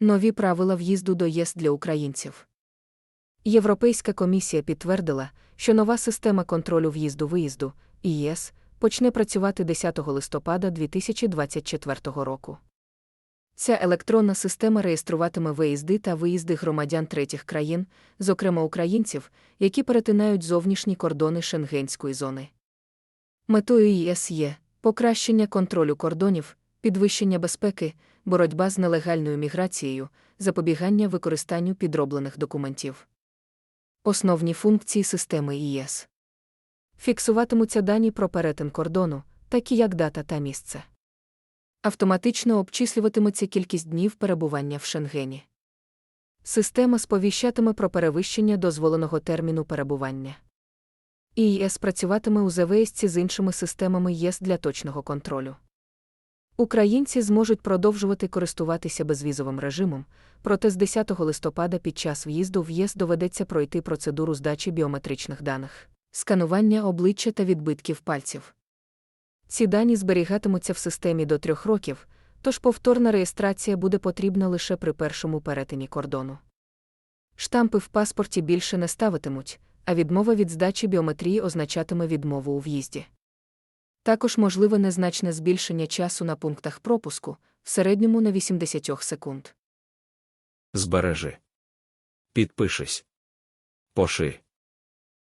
Нові правила в'їзду до ЄС для українців. Європейська комісія підтвердила, що нова система контролю в'їзду-виїзду ІЄС почне працювати 10 листопада 2024 року. Ця електронна система реєструватиме виїзди та виїзди громадян третіх країн, зокрема українців, які перетинають зовнішні кордони шенгенської зони. Метою ЄС є покращення контролю кордонів, підвищення безпеки, боротьба з нелегальною міграцією, запобігання використанню підроблених документів. Основні функції системи ІЄС фіксуватимуться дані про перетин кордону, такі як дата та місце. Автоматично обчислюватиметься кількість днів перебування в Шенгені. Система сповіщатиме про перевищення дозволеного терміну перебування. ІЄС працюватиме у завиїзці з іншими системами ЄС для точного контролю. Українці зможуть продовжувати користуватися безвізовим режимом, проте з 10 листопада під час в'їзду в ЄС доведеться пройти процедуру здачі біометричних даних, сканування обличчя та відбитків пальців. Ці дані зберігатимуться в системі до трьох років, тож повторна реєстрація буде потрібна лише при першому перетині кордону. Штампи в паспорті більше не ставитимуть, а відмова від здачі біометрії означатиме відмову у в'їзді. Також можливе незначне збільшення часу на пунктах пропуску, в середньому на 80 секунд. Збережи. Підпишись. Поширь.